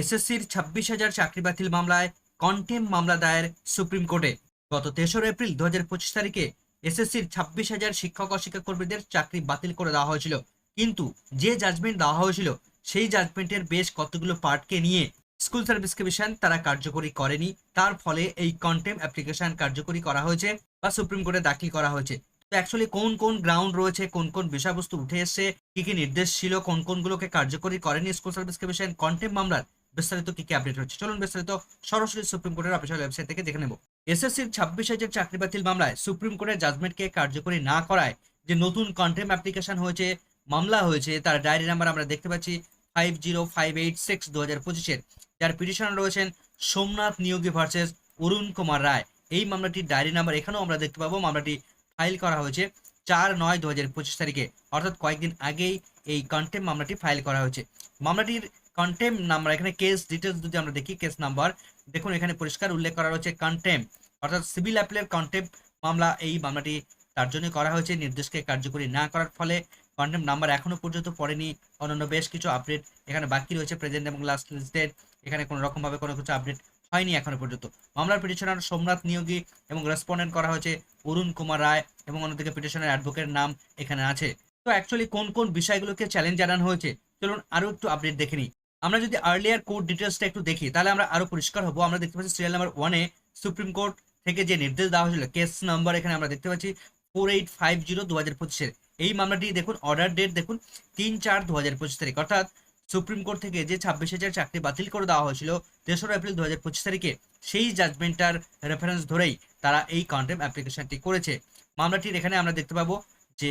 এসএসসির ছাব্বিশ হাজার চাকরি বাতিল মামলায় কন্টেম মামলা দায়ের সুপ্রিম কোর্টে। গত তেসরা এপ্রিল দু হাজার পঁচিশ তারিখে এসএসসির ছাব্বিশ হাজার শিক্ষক ও শিক্ষাকর্মীদের চাকরি বাতিল করে দেওয়া হয়েছিল। কিন্তু যে জাজমেন্ট দেওয়া হয়েছিল, সেই জাজমেন্টের বেশ কতগুলো পার্টকে নিয়ে স্কুল সার্ভিস কমিশন তারা কার্যকরী করেনি। তার ফলে এই কন্টেম অ্যাপ্লিকেশন কার্যকরী করা হয়েছে বা সুপ্রিম কোর্টে দাখিল করা হয়েছে। তো অ্যাকচুয়ালি কোন কোন গ্রাউন্ড রয়েছে, কোন কোন বিষয়বস্তু উঠে এসছে, কি কি নির্দেশ ছিল, কোন কোনগুলোকে কার্যকরী করেনি স্কুল সার্ভিস কমিশন কন্টেম মামলার বিস্তারিত কি কি আপডেট হচ্ছে চলুন বিস্তারিত। সরাসরি সুপ্রিম কোর্টের অফিসিয়াল ওয়েবসাইট থেকে দেখে নেব। এসএসসির ছাব্বিশ হাজার চাকরি বাতিল মামলায় সুপ্রিম কোর্টের জাজমেন্টকে কার্যকরী না করায় যে নতুন কন্টেম অ্যাপ্লিকেশন হয়েছে, মামলা হয়েছে, তার ডায়েরি নাম্বার আমরা দেখতে পাচ্ছি five zero five eight six দু হাজার পঁচিশের। যার পিটিশন রয়েছেন সোমনাথ নিয়োগী ভার্সেস অরুণ কুমার রায়। এই মামলাটির ডায়েরি নাম্বার এখানেও আমরা দেখতে পাবো। মামলাটি ফাইল করা হয়েছে চার নয় দু হাজার পঁচিশ তারিখে। অর্থাৎ কয়েকদিন আগেই এই কন্টেম মামলাটি ফাইল করা হয়েছে। মামলাটির কন্টেম নাম্বার এখানে কেস ডিটেলস যদি আমরা দেখি কেস নাম্বার দেখুন এখানে পরিষ্কার উল্লেখ করা রয়েছে কন্টেম অর্থাৎ সিভিল অ্যাপিলের কন্টেম মামলা, এই মামলাটি তার জন্য করা হয়েছে, নির্দেশকে কার্যকরী না করার ফলে কন্টেম নাম্বার এখনও পর্যন্ত পড়েনি, অন্যান্য বেশ কিছু আপডেট এখানে বাকি রয়েছে প্রেজেন্ট এবং লাস্ট লিস্টেড এখানে কোনো রকমভাবে কোনো কিছু আপডেট হয়নি এখনও পর্যন্ত। মামলার পিটিশনার সোমনাথ নিয়োগী এবং রেসপন্ডেন্ট করা হয়েছে, অরুণ কুমার রায় এবং অন্যদিকে পিটিশনের অ্যাডভোকেট নাম এখানে আছে। তো অ্যাকচুয়ালি কোন কোন বিষয়গুলোকে চ্যালেঞ্জ জানানো হয়েছে, চলুন আরও একটু আপডেট দেখে নিই। আমরা যদি আর্লিয়ার কোর্ট ডিটেলসটা একটু দেখি, তাহলে আমরা আরও পরিষ্কার হব। আমরা দেখতে পাচ্ছি সিরিয়াল নাম্বার ওয়ানে সুপ্রিম কোর্ট থেকে যে নির্দেশ দেওয়া হয়েছিল কেস নাম্বার এখানে আমরা দেখতে পাচ্ছি ফোর এইট ফাইভ জিরো দু হাজার পঁচিশের এই মামলাটি দেখুন অর্ডার ডেট দেখুন, তিন চার দু হাজার পঁচিশ তারিখ। অর্থাৎ সুপ্রিম কোর্ট থেকে যে ছাব্বিশ হাজার চাকরি বাতিল করে দেওয়া হয়েছিল তেসরা এপ্রিল দু হাজার পঁচিশ তারিখে, সেই জাজমেন্টটার রেফারেন্স ধরেই তারা এই কন্টেম অ্যাপ্লিকেশনটি করেছে। মামলাটির এখানে আমরা দেখতে পাবো যে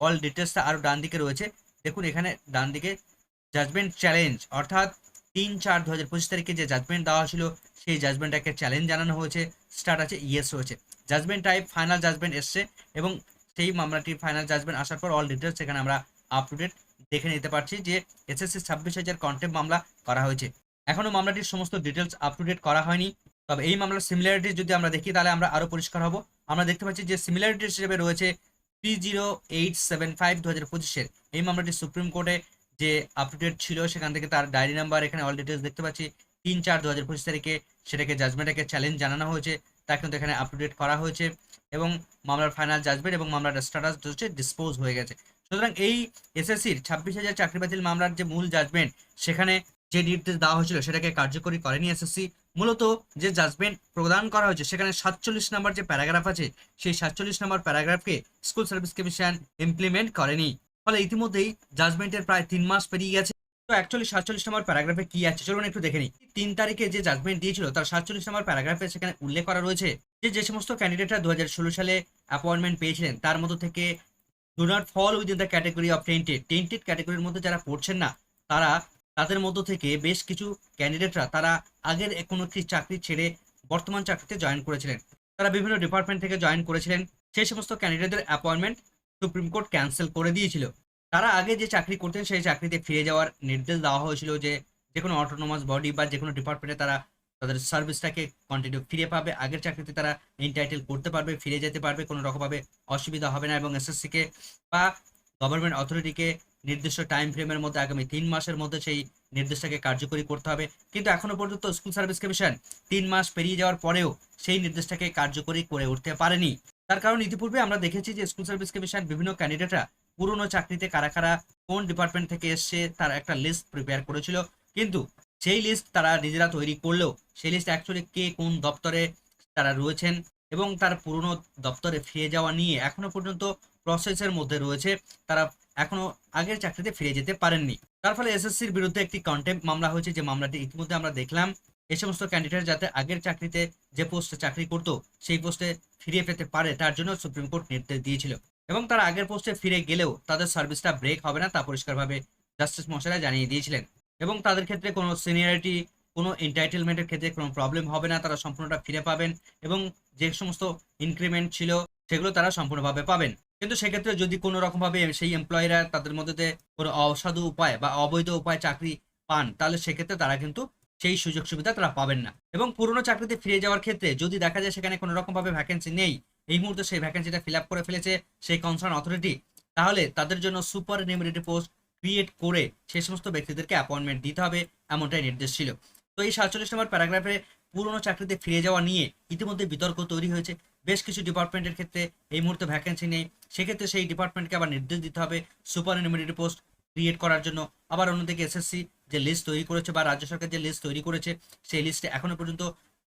অল ডিটেলসটা আরও ডান দিকে রয়েছে। দেখুন, এখানে ডান দিকে জাজমেন্ট চ্যালেঞ্জ অর্থাৎ তিন চার দু হাজার পঁচিশ তারিখে যে জাজমেন্ট দেওয়া ছিল সেই জাজমেন্টটাকে চ্যালেঞ্জ জানানো হয়েছে স্টার্ট আছে ইয়েস রয়েছে জাজমেন্ট টাইপ ফাইনাল জাজমেন্ট এসছে এবং সেই মামলাটির ফাইনাল জাজমেন্ট আসার পর অল ডিটেলস এখানে আমরা আপ টু দেখে নিতে পারছি যে এসএসসি ছাব্বিশ হাজার কন্টেম মামলা করা হয়েছে। এখনও মামলাটির সমস্ত ডিটেলস আপ টু ডেট করা হয়নি। তবে এই মামলার সিমিলারিটিস যদি আমরা দেখি, তাহলে আমরা আরও পরিষ্কার হব। আমরা দেখতে পাচ্ছি যে সিমিলারিটিস হিসেবে রয়েছে three zero eight seven five দু হাজার পঁচিশের এই মামলাটি সুপ্রিম কোর্টে যে আপ ছিল, সেখান থেকে তার ডায়েরি নাম্বার এখানে অল ডিটেলস দেখতে পাচ্ছি। তিন চার দু হাজার পঁচিশ তারিখে সেটাকে জাজমেন্টটাকে চ্যালেঞ্জ জানানো হয়েছে। তা কিন্তু এখানে আপ করা হয়েছে এবং মামলার ফাইনাল জাজমেন্ট এবং মামলার স্ট্যাটাস হচ্ছে ডিসপোজ হয়ে গেছে। সুতরাং এই এসএসসির ছাব্বিশ হাজার চাকরি বাতিল মামলার যে মূল জাজমেন্ট সেখানে যে নির্দেশ দেওয়া হয়েছিল, সেটাকে কার্যকরী করেনি এসএসসি মূলত যে জাজমেন্ট প্রদান করা হয়েছে, সেখানে সাতচল্লিশ নম্বর যে প্যারাগ্রাফ আছে, সেই সাতচল্লিশ নম্বর প্যারাগ্রাফকে স্কুল সার্ভিস কমিশন ইমপ্লিমেন্ট করেনি। ফলে ইতিমধ্যেই জাজমেন্টের প্রায় তিন মাস পেরিয়ে গেছে। তো অ্যাকচুয়ালি সাতচল্লিশ নম্বর প্যারাগ্রাফে কি আছে? চলুন একটু দেখে নিই। তিন তারিখে যে জাজমেন্ট দিয়েছিল, তার সাতচল্লিশ নম্বর প্যারাগ্রাফে সেখানে উল্লেখ করা রয়েছে যে যে সমস্ত ক্যান্ডিডেটরা দু হাজার ষোলো সালে অ্যাপয়েন্টমেন্ট পেয়েছিলেন, তার মধ্যে থেকে do not fall within the category of tainted tainted ক্যাটাগরির মধ্যে যারা পড়ছেন না, তারা তাদের মধ্য থেকে বেশ কিছু ক্যান্ডিডেটরা তারা আগের কোনো একটি চাকরি ছেড়ে বর্তমান চাকরিতে জয়েন করেছিলেন। তারা বিভিন্ন ডিপার্টমেন্ট থেকে জয়েন করেছিলেন। সেই সমস্ত ক্যান্ডিডেটদের অ্যাপয়েন্টমেন্ট সুপ্রিম কোর্ট ক্যান্সেল করে দিয়েছিল। তারা আগে যে চাকরি করতেন, সেই চাকরিতে ফিরে যাওয়ার নির্দেশ দেওয়া হয়েছিল যে যে কোনো অটোনোমাস বডি বা যে কোনো ডিপার্টমেন্টে তারা তাদের সার্ভিসটাকে কন্টিনিউ ফিরে পাবে। আগের চাকরিতে তারা এন্টাইটেল করতে পারবে, ফিরে যেতে পারবে, কোনো রকমভাবে অসুবিধা হবে না এবং এসএসসিকে বা গভর্নমেন্ট অথরিটিকে নির্দিষ্ট টাইম ফ্রেমের মধ্যে, আগামী তিন মাসের মধ্যে সেই নির্দেশটাকে কার্যকরী করতে হবে। কিন্তু এখনও পর্যন্ত স্কুল সার্ভিস কমিশন তিন মাস পেরিয়ে যাওয়ার পরেও সেই নির্দেশটাকে কার্যকরী করে উঠতে পারেনি। তার কারণ ইতিপূর্বে আমরা দেখেছি যে স্কুল সার্ভিস কমিশন বিভিন্ন ক্যান্ডিডেটরা পুরনো চাকরিতে কারা কারা কোন ডিপার্টমেন্ট থেকে এসছে তার একটা লিস্ট প্রিপেয়ার করেছিল। কিন্তু সেই লিস্ট তারা নিজেরা তৈরি করলেও সেই লিস্ট অ্যাকচুয়ালি কে কোন দপ্তরে তারা রয়েছেন এবং তার পুরনো দপ্তরে ফিরে যাওয়া নিয়ে এখনও পর্যন্ত প্রসেসের মধ্যে রয়েছে। তারা এখনও আগের চাকরিতে ফিরে যেতে পারেননি। তার ফলে এসএসসির বিরুদ্ধে একটি কন্টেম্প মামলা হয়েছে যে মামলাটি ইতিমধ্যে আমরা দেখলাম। এই সমস্ত ক্যান্ডিডেট যাতে আগের চাকরিতে যে পোস্টে চাকরি করত, সেই পোস্টে ফিরে পেতে পারে, তার জন্য সুপ্রিম কোর্ট নির্দেশ দিয়েছিল। এবং তারা আগের পোস্টে ফিরে গেলেও তাদের সার্ভিসটা ব্রেক হবে না, তা পরিষ্কারভাবে জাস্টিস মশাইরা জানিয়ে দিয়েছিলেন। এবং তাদের ক্ষেত্রে কোনো সিনিয়রিটি কোনো এন্টাইটেলমেন্টের ক্ষেত্রে কোনো প্রবলেম হবে না, তারা সম্পূর্ণটা ফিরে পাবেন এবং যে সমস্ত ইনক্রিমেন্ট ছিল, সেগুলো তারা সম্পূর্ণভাবে পাবেন। কিন্তু সেক্ষেত্রে যদি কোনো রকমভাবে সেই এমপ্লয়িরা তাদের মধ্যে কোনো অসাধু উপায় বা অবৈধ উপায় চাকরি পান, তাহলে সেক্ষেত্রে তারা কিন্তু সেই সুযোগ সুবিধা তারা পাবেন না। এবং পুরনো চাকরিতে ফিরে যাওয়ার ক্ষেত্রে যদি দেখা যায় সেখানে কোনো রকমভাবে ভ্যাকেন্সি নেই, এই মুহূর্তে সেই ভ্যাকেন্সিটা ফিল আপ করে ফেলেছে সেই কনসার্ন অথরিটি তাহলে তাদের জন্য সুপার নিউমিনেটি পোস্ট ক্রিয়েট করে সেই সমস্ত ব্যক্তিদেরকে অ্যাপয়েন্টমেন্ট দিতে হবে, এমনটাই নির্দেশ ছিল। তো এই সাতচল্লিশ নম্বর প্যারাগ্রাফে পুরনো চাকরিতে ফিরে যাওয়া নিয়ে ইতিমধ্যে বিতর্ক তৈরি হয়েছে। বেশ কিছু ডিপার্টমেন্টের ক্ষেত্রে এই মুহূর্তে ভ্যাকেন্সি নেই। সেক্ষেত্রে সেই ডিপার্টমেন্টকে আবার নির্দেশ দিতে হবে সুপার নিউমেরিটি পোস্ট ক্রিয়েট করার জন্য। আবার অন্যদিকে এসএসসি যে লিস্ট তৈরি করেছে বা রাজ্য সরকার যে লিস্ট তৈরি করেছে, সেই লিস্টে এখনও পর্যন্ত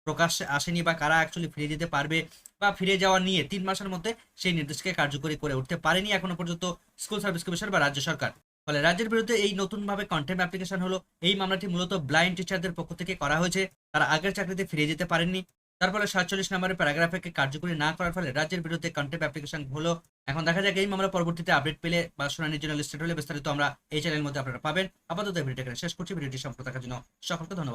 প্রকাশ আসেনি বা কারা অ্যাকচুয়ালি ফিরে যেতে পারবে বা ফিরে যাওয়া নিয়ে তিন মাসের মধ্যে সেই নির্দেশকে কার্যকরী করে উঠতে পারেনি এখনও পর্যন্ত স্কুল সার্ভিস কমিশন বা রাজ্য সরকার। ফলে রাজ্যের বিরুদ্ধে এই নতুনভাবে কন্টেম্প অ্যাপ্লিকেশন হলো, এই মামলাটি মূলত ব্লাইন্ড টিচারদের পক্ষ থেকে করা হয়েছে, তারা আগের চাকরিতে ফিরে যেতে পারেননি। তার ফলে সাতচল্লিশ নম্বরের প্যারাগ্রাফকে কার্যকরী না করার ফলে রাজ্যের বিরুদ্ধে কন্টেম্প অ্যাপ্লিকেশন হলো। এখন দেখা যাক, এই মামলা পরবর্তীতে আপডেট পেলে বা শুনানির জন্য লিস্টেড হলে বিস্তারিত আমরা এই চ্যানেলের মধ্যে আপনারা পাবেন। আপাতত ভিডিওটা শেষ করছি। ভিডিওটি সম্পর্কে থাকার জন্য সকলকে ধন্যবাদ।